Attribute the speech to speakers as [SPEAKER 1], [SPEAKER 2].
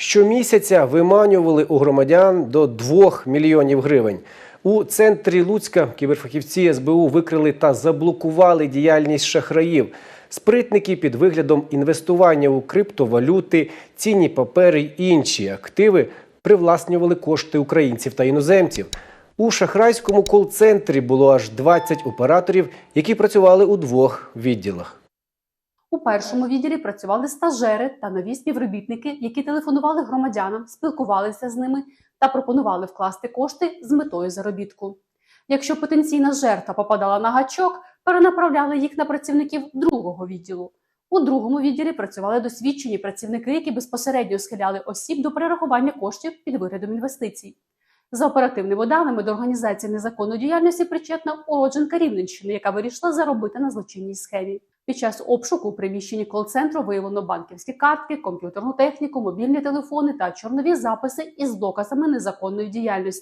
[SPEAKER 1] Щомісяця виманювали у громадян до 2 мільйонів гривень. У центрі Луцька кіберфахівці СБУ викрили та заблокували діяльність шахраїв. Спритники під виглядом інвестування у криптовалюти, цінні папери й інші активи привласнювали кошти українців та іноземців. У шахрайському кол-центрі було аж 20 операторів, які працювали у двох відділах.
[SPEAKER 2] У першому відділі працювали стажери та нові співробітники, які телефонували громадянам, спілкувалися з ними та пропонували вкласти кошти з метою заробітку. Якщо потенційна жертва попадала на гачок, перенаправляли їх на працівників другого відділу. У другому відділі працювали досвідчені працівники, які безпосередньо схиляли осіб до перерахування коштів під виглядом інвестицій. За оперативними даними до організації незаконної діяльності причетна уродженка Рівненщини, яка вирішила заробити на злочинній схемі. Під час обшуку у приміщенні кол-центру виявлено банківські картки, комп'ютерну техніку, мобільні телефони та чорнові записи із доказами незаконної діяльності.